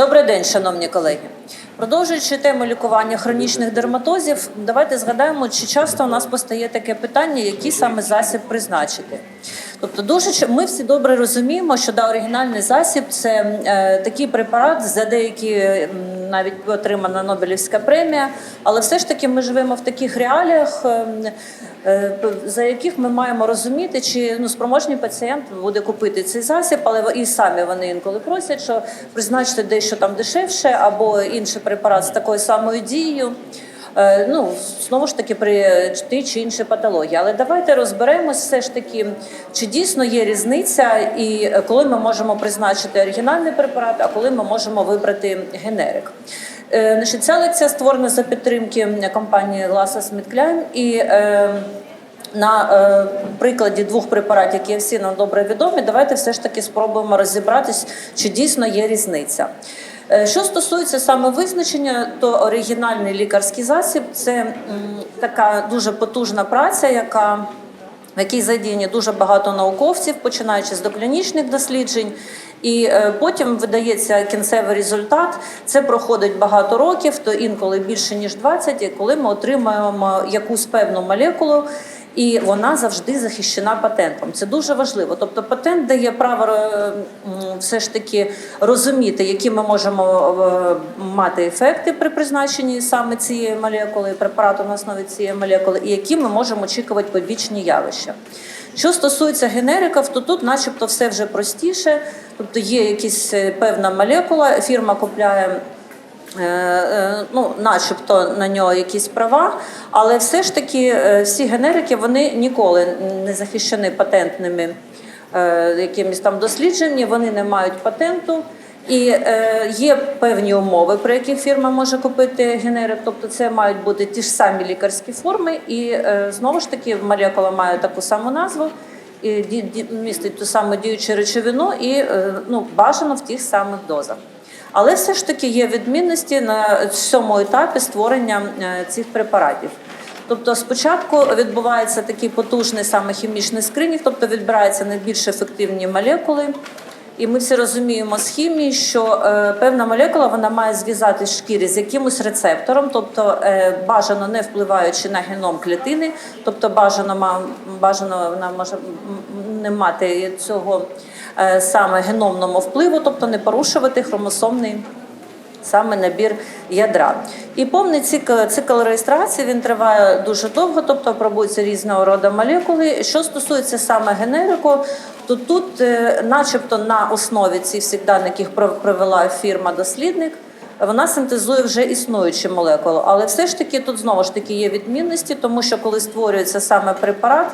Добрий день, шановні колеги. Продовжуючи тему лікування хронічних дерматозів, давайте згадаємо, чи часто у нас постає таке питання, який саме засіб призначити. Тобто, дуже ми всі добре розуміємо, що да, оригінальний засіб це е, такий препарат, за деякі навіть отримана Нобелівська премія, але все ж таки ми живемо в таких реаліях, ем, е, за яких ми маємо розуміти, чи ну, спроможний пацієнт буде купити цей засіб, але і самі вони інколи просять, що призначте дещо там дешевше або інший препарат з такою самою дією. Е, Ну, знову ж таки, при тій чи іншій патології. Але давайте розберемось все ж таки, чи дійсно є різниця, і е, коли ми можемо призначити оригінальний препарат, а коли ми можемо вибрати генерик. Е, ця лекція створена за підтримки компанії Ласа Сміткляйн і на е, прикладі двох препаратів, які всі нам добре відомі, давайте все ж таки спробуємо розібратись, чи дійсно є різниця. Е, Що стосується саме визначення, то оригінальний лікарський засіб це така дуже потужна праця, яка в якій задіяні дуже багато науковців, починаючи з доклінічних досліджень. І е, потім видається кінцевий результат. Це проходить багато років, то інколи більше ніж 20, і коли ми отримуємо якусь певну молекулу, і вона завжди захищена патентом. Це дуже важливо. Тобто, патент дає право е, все ж таки розуміти, які ми можемо е, мати ефекти при призначенні саме цієї молекули, препарату на основі цієї молекули, і які ми можемо очікувати побічні явища. Що стосується генериків, то тут, начебто, все вже простіше. Тобто є якась е, певна молекула, фірма купляє. Е, е, Ну, начебто на нього якісь права, але все ж таки е, всі генерики вони ніколи не захищені патентними якимись там дослідженнями, вони не мають патенту. І е, є певні умови, при яких фірма може купити генерик, тобто це мають бути ті ж самі лікарські форми, і е, знову ж таки молекула має таку саму назву, і містить ту саму діючу речовину, і е, ну, бажано в тих самих дозах. Але все ж таки є відмінності на цьому етапі створення е, цих препаратів. Тобто спочатку відбувається такий потужний саме хімічний скринінг, тобто відбираються найбільш ефективні молекули. І ми всі розуміємо з хімії, що е, певна молекула вона має зв'язатись в шкірі з якимось рецептором, тобто е, бажано не впливаючи на геном клітини, тобто бажано ма- бажано вона може не мати цього саме геномного впливу, тобто не порушувати хромосомний саме набір ядра. І повний цикл, цикл реєстрації він триває дуже довго, тобто пробуються різного роду молекули. Що стосується саме генерику, то тут, е, начебто, на основі цих всіх даних, яких пров- провела фірма-дослідник, вона синтезує вже існуючі молекули. Але все ж таки тут знову ж таки є відмінності, тому що коли створюється саме препарат,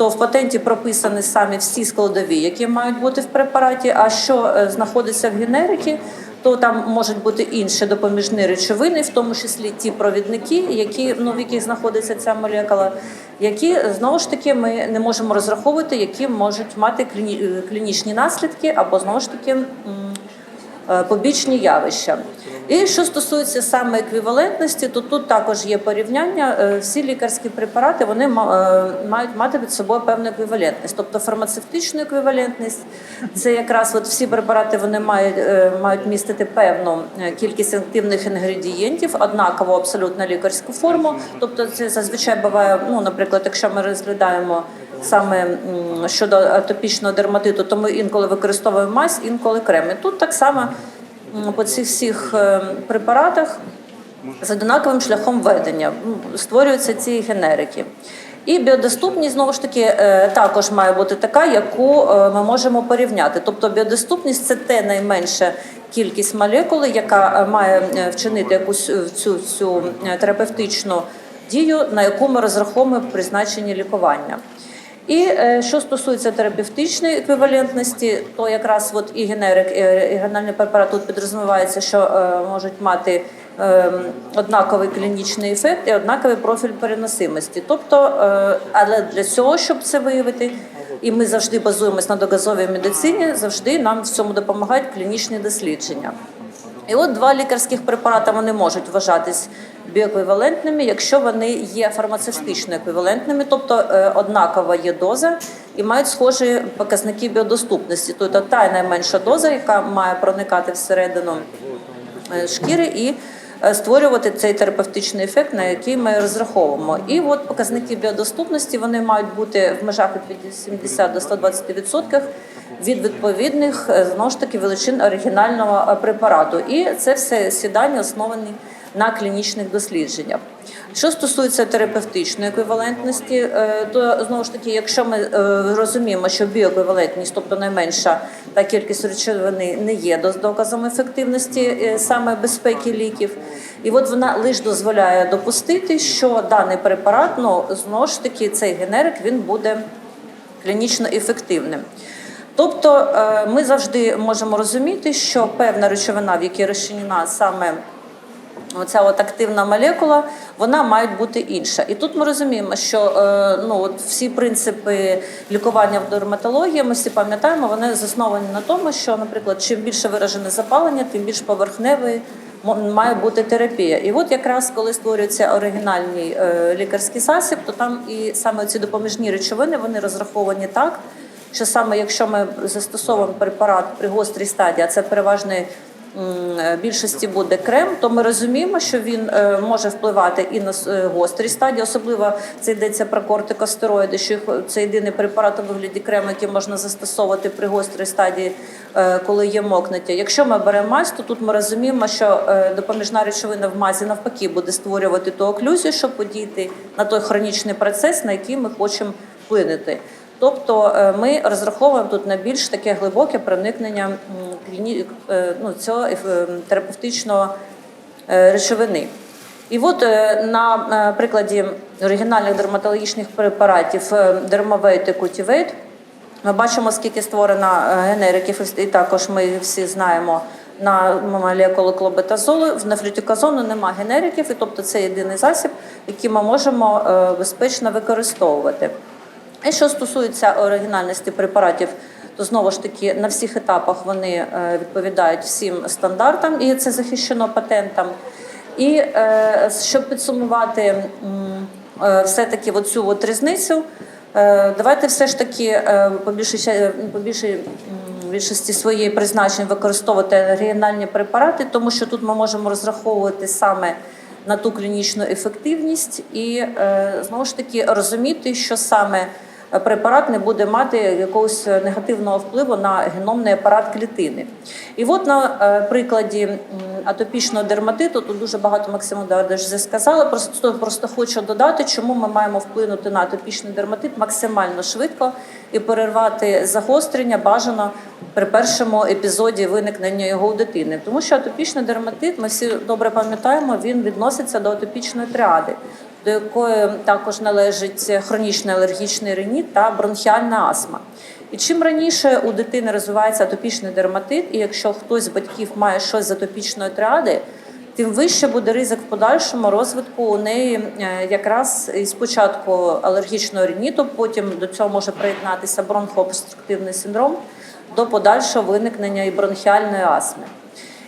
то в патенті прописані самі всі складові, які мають бути в препараті. А що е, знаходиться в генерикі, то там можуть бути інші допоміжні речовини, в тому числі ті провідники, які ну в яких знаходиться ця молекула, які знову ж таки ми не можемо розраховувати, які можуть мати кліні- е, клінічні наслідки або знову ж таки. Е, побічні явища. І що стосується саме еквівалентності, то тут також є порівняння. Е, Всі лікарські препарати вони е, мають мати під собою певну еквівалентність, тобто фармацевтичну еквівалентність. Це якраз от всі препарати вони мають, мають містити певну кількість активних інгредієнтів, однаково абсолютно лікарську форму. Тобто, це зазвичай буває, ну, наприклад, якщо ми розглядаємо саме щодо атопічного дерматиту, то ми інколи використовуємо мазь, інколи крем. І тут так само по цих всіх е, препаратах з однаковим шляхом ведення створюються ці генерики. І біодоступність знову ж таки е, також має бути така, яку е, ми можемо порівняти. Тобто біодоступність це те найменша кількість молекули, яка має вчинити якусь цю, цю терапевтичну дію, на яку ми розраховуємо при призначенні лікування. І е, що стосується терапевтичної еквівалентності, то якраз от і генерик, і регіональний препарат тут підрозумівається, що е, можуть мати е, однаковий клінічний ефект і однаковий профіль переносимості. Тобто, е, але для цього, щоб це виявити, і ми завжди базуємось на догазовій медицині, завжди нам в цьому допомагають клінічні дослідження. І от два лікарських препарати вони можуть вважатись біоеквівалентними, якщо вони є фармацевтично еквівалентними, тобто е, однакова є доза і мають схожі показники біодоступності. Тобто та найменша доза, яка має проникати всередину е, шкіри і е, створювати цей терапевтичний ефект, на який ми розраховуємо. І от показники біодоступності вони мають бути в межах від 80 до 120 відсотків від відповідних знову ж таки величин оригінального препарату. І це все сідання основані на клінічних дослідженнях. Що стосується терапевтичної еквівалентності, е, то знову ж таки, якщо ми е, розуміємо, що біоеквівалентність, тобто найменша та кількість речовини, не є доказом ефективності е, саме безпеки ліків, і от вона лише дозволяє допустити, що даний препарат, ну знову ж таки, цей генерик він буде клінічно ефективним. Тобто ми завжди можемо розуміти, що певна речовина, в якій розчинена саме Оця от активна молекула, вона має бути інша. І тут ми розуміємо, що е, ну, от всі принципи лікування в дерматології, ми всі пам'ятаємо, вони засновані на тому, що, наприклад, чим більше виражене запалення, тим більш поверхневий має бути терапія. І от якраз коли створюється оригінальний е, лікарський засіб, то там і саме ці допоміжні речовини вони розраховані так, що саме якщо ми застосовуємо препарат при гострій стадії, а це переважний більшості буде крем, то ми розуміємо, що він е, може впливати і на е, гострі стадії, особливо це йдеться про кортикостероїди, що це єдиний препарат у вигляді крему, який можна застосовувати при гострій стадії, е, коли є мокнуття. Якщо ми беремо мазь, то тут ми розуміємо, що е, допоміжна речовина в мазі навпаки буде створювати ту оклюзію, щоб подіяти на той хронічний процес, на який ми хочемо вплинути. Тобто е, ми розраховуємо тут на більш таке глибоке проникнення е, ну, цього е, терапевтичного речовини. І от на прикладі оригінальних дерматологічних препаратів Dermovate і Cultivate ми бачимо, скільки створено генериків, і також ми всі знаємо на молекулу клобетазолу. На флютиказону нема генериків, і тобто це єдиний засіб, який ми можемо безпечно використовувати. І що стосується оригінальності препаратів, то знову ж таки на всіх етапах вони е, відповідають всім стандартам, і це захищено патентом. І е, щоб підсумувати е, все-таки оцю от різницю, давайте все ж таки е, по більшій по більшій більшості своєї призначень використовувати оригінальні препарати, тому що тут ми можемо розраховувати саме на ту клінічну ефективність і знову ж таки розуміти, що саме препарат не буде мати якогось негативного впливу на геномний апарат клітини. І от на е, прикладі атопічного дерматиту, тут дуже багато Максиму вже сказала. Просто просто хочу додати, чому ми маємо вплинути на атопічний дерматит максимально швидко і перервати загострення бажано при першому епізоді виникнення його у дитини. Тому що атопічний дерматит, ми всі добре пам'ятаємо, він відноситься до атопічної тріади, до якої також належить хронічний алергічний риніт та бронхіальна астма. І чим раніше у дитини розвивається атопічний дерматит, і якщо хтось з батьків має щось з атопічної тріади, тим вище буде ризик в подальшому розвитку у неї е, якраз спочатку алергічного рініту, потім до цього може приєднатися бронхообструктивний синдром до подальшого виникнення і бронхіальної астми.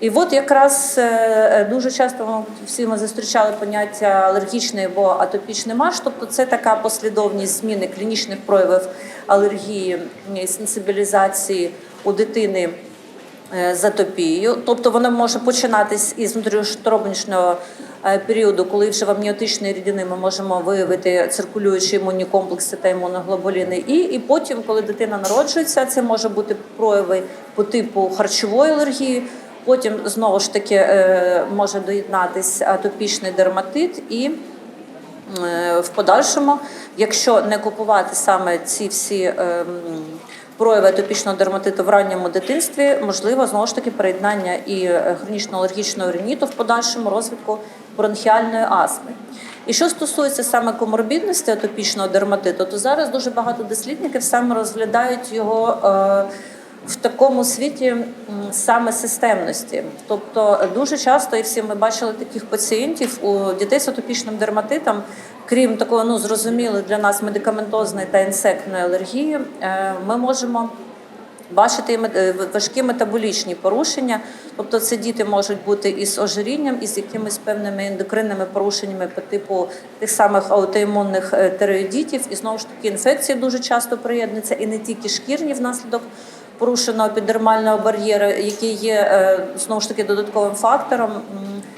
І от якраз е, дуже часто всі ми зустрічали поняття алергічний або атопічний марш, тобто це така послідовність зміни клінічних проявів алергії, сенсибілізації у дитини е, з атопією. Тобто вона може починатись із внутрішньоторобнічного е, періоду, коли вже в амніотичній рідини ми можемо виявити циркулюючі імунні комплекси та імуноглобуліни. І, і потім, коли дитина народжується, це може бути прояви по типу харчової алергії. Потім знову ж таки е, може доєднатися атопічний дерматит і Е, в подальшому, якщо не купувати саме ці всі ем, прояви атопічного дерматиту в ранньому дитинстві, можливо знову ж таки приєднання і е, хронічно алергічного риніту в подальшому розвитку бронхіальної астми. І що стосується саме коморбідності атопічного дерматиту, то зараз дуже багато дослідників саме розглядають його. В такому світі саме системності. Тобто дуже часто, і всі ми бачили таких пацієнтів у дітей з атопічним дерматитом, крім такої ну, зрозумілої для нас медикаментозної та інсектної алергії, е, ми можемо бачити і е, важкі метаболічні порушення. Тобто це діти можуть бути із ожирінням, із якимись певними ендокринними порушеннями по типу тих самих аутоімунних е, тиреоїдітів. І знову ж таки інфекції дуже часто приєднуються, і не тільки шкірні внаслідок порушеного епідермального бар'єру, який є е, знову ж таки додатковим фактором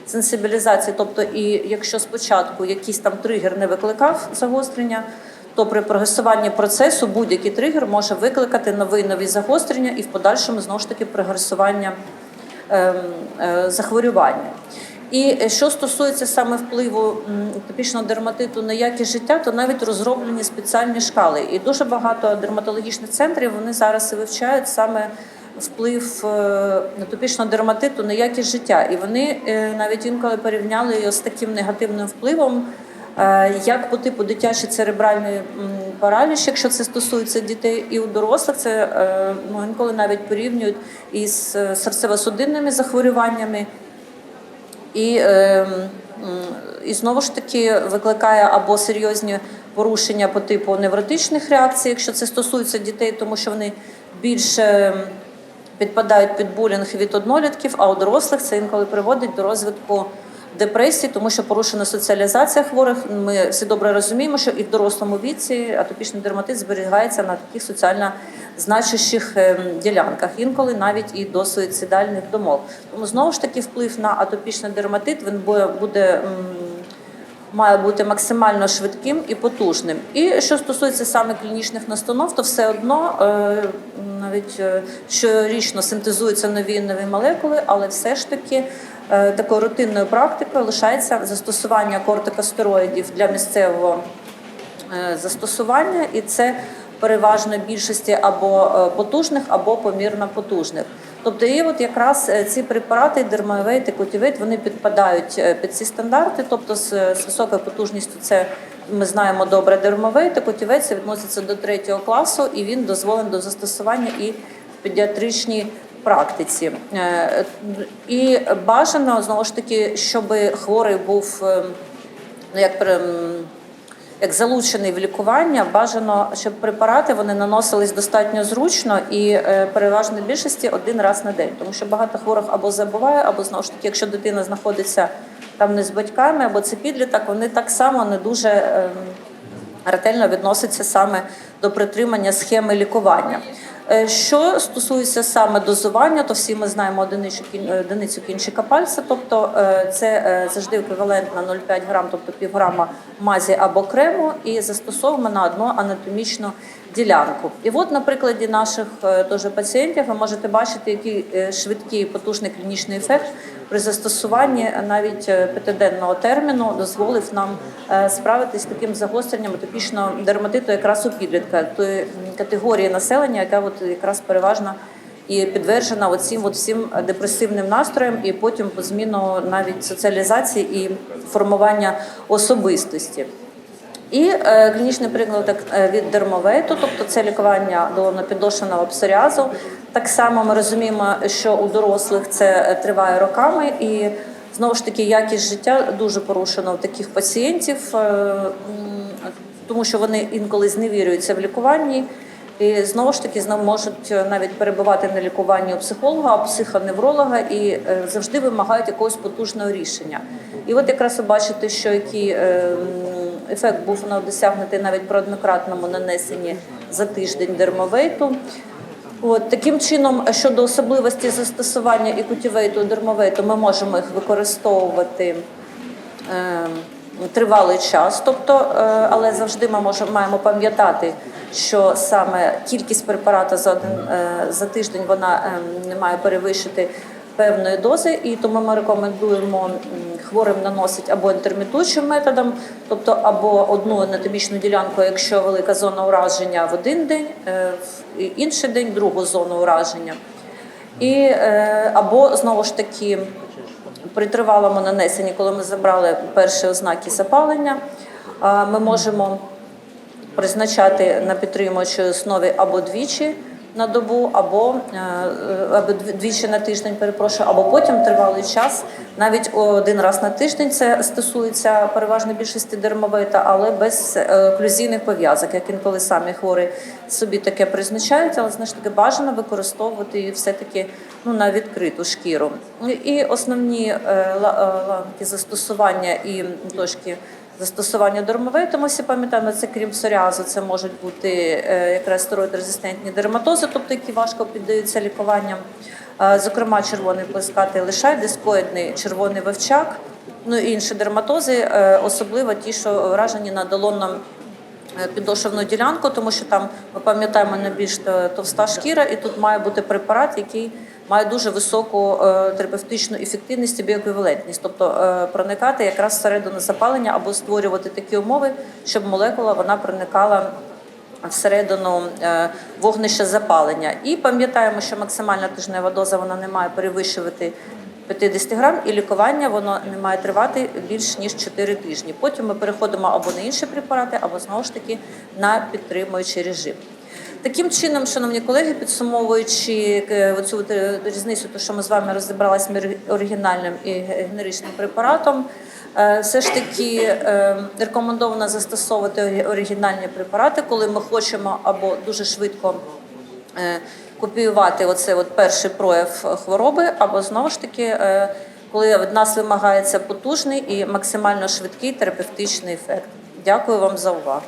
сенсибілізації. Тобто, і якщо спочатку якийсь там тригер не викликав загострення, то при прогресуванні процесу будь-який тригер може викликати нові нові загострення і в подальшому знову ж таки прогресування ем, е, захворювання. І е, що стосується саме впливу м, атопічного дерматиту на якість життя, то навіть розроблені спеціальні шкали. І дуже багато дерматологічних центрів вони зараз і вивчають саме вплив е, атопічного дерматиту на якість життя. І вони е, навіть інколи порівняли його з таким негативним впливом, е, як по типу дитячий церебральний параліч, якщо це стосується дітей, і у дорослих це е, ну, інколи навіть порівнюють із е, серцево-судинними захворюваннями. І, е, і знову ж таки викликає або серйозні порушення по типу невротичних реакцій, якщо це стосується дітей, тому що вони більше підпадають під булінг від однолітків, а у дорослих це інколи приводить до розвитку депресії, тому що порушена соціалізація хворих. Ми всі добре розуміємо, що і в дорослому віці атопічний дерматит зберігається на таких соціально значущих ем, ділянках, інколи навіть і до суїцидальних домов. Тому знову ж таки вплив на атопічний дерматит він буде, має бути максимально швидким і потужним. І що стосується саме клінічних настанов, то все одно е, навіть е, щорічно синтезуються нові нові молекули, але все ж таки е, такою рутинною практикою лишається застосування кортикостероїдів для місцевого застосування, і це переважно більшості або потужних, або помірно потужних. Тобто, і от якраз е, ці препарати, дермовейт і кутівейт, вони підпадають е, під ці стандарти, тобто з, з високою потужністю це ми знаємо добре дермовейт, і кутівейт це відноситься до третього класу, і він дозволений до застосування і в педіатричній практиці. Е, І бажано знову ж таки, щоб хворий був е, ну, як при- м, як залучений в лікування, бажано, щоб препарати вони наносились достатньо зручно і е, переважно більшості один раз на день, тому що багато хворих або забуває, або знову ж таки, якщо дитина знаходиться там не з батьками, або це підліток, вони так само не дуже ем, ретельно відноситься саме до притримання схеми лікування. Е, Що стосується саме дозування, то всі ми знаємо одиницю, е, одиницю кінчика пальця, тобто е, це завжди еквівалент на 0,5 грам, тобто півграма мазі або крему, і застосовуємо на одну анатомічну ділянку. І от на прикладі наших е, теж пацієнтів ви можете бачити, який е, швидкий потужний клінічний ефект при застосуванні навіть е, п'ятиденного терміну дозволив нам е, справитись з таким загостренням атопічного дерматиту якраз у підлітка, тої категорії населення, яка от якраз переважно і підтверджена оцим от всім депресивним настроєм, і потім по зміну навіть соціалізації і формування особистості. І е, клінічний приклад е, від дермовейту, тобто це лікування долонопідошеного псоріазу. Так само ми розуміємо, що у дорослих це е, триває роками, і знову ж таки якість життя дуже порушена у таких пацієнтів, е, тому що вони інколи зневірюються в лікуванні. І знову ж таки знову можуть е, навіть перебувати на лікуванні у психолога, у психоневролога і завжди вимагають якогось потужного рішення. І от якраз ви бачите, що який е, ефект був досягнутий навіть при однократному нанесенні за тиждень дермовейту. От таким чином, щодо особливості застосування і кутівейту, і дермовейту, ми можемо їх використовувати е, тривалий час. Тобто, е, але завжди ми можемо маємо пам'ятати, що саме кількість препарату за один е, за тиждень вона е, не має перевищити певної дози, і тому ми рекомендуємо хворим наносити або інтермітуючим методом, тобто або одну анатомічну ділянку, якщо велика зона ураження в один день, е, в інший день другу зону ураження. І е, або знову ж таки при тривалому нанесенні, коли ми забрали перші ознаки запалення, ми можемо призначати на підтримуючій основі або двічі на добу, або, е, або дві- двічі на тиждень, перепрошую, або потім тривалий час, навіть один раз на тиждень це стосується переважно більшості дермовита, але без е, оклюзійних пов'язок, як інколи самі хворі собі таке призначають, але знаєш таки бажано використовувати її все-таки ну, на відкриту шкіру. І основні е, е, ланки застосування і точки застосування дермової, тому всі пам'ятаємо, це крім псоріазу, це можуть бути е, якраз стероїд-резистентні дерматози, тобто які важко піддаються лікуванням. Зокрема, червоний плескатий лишай, дискоїдний червоний вивчак, ну і інші дерматози, е, особливо ті, що вражені на долонному е, підошвну ділянку, тому що там ми пам'ятаємо найбільш товста шкіра, і тут має бути препарат, який має дуже високу е, терапевтичну ефективність і біоеквівалентність, тобто е, проникати якраз всередину запалення або створювати такі умови, щоб молекула вона проникала всередину е, вогнища запалення. І пам'ятаємо, що максимальна тижнева доза вона не має перевищувати 50 грам, і лікування воно не має тривати більш ніж 4 тижні. Потім ми переходимо або на інші препарати, або знову ж таки на підтримуючий режим. Таким чином, шановні колеги, підсумовуючи е, оцю е, різницю, то що ми з вами розібралися між оригінальним і генеричним препаратом, е, все ж таки рекомендовано застосовувати оригінальні препарати, коли ми хочемо або дуже швидко копіювати оцей от перший прояв хвороби, або знову ж таки, коли від нас вимагається потужний і максимально швидкий терапевтичний ефект. Дякую вам за увагу.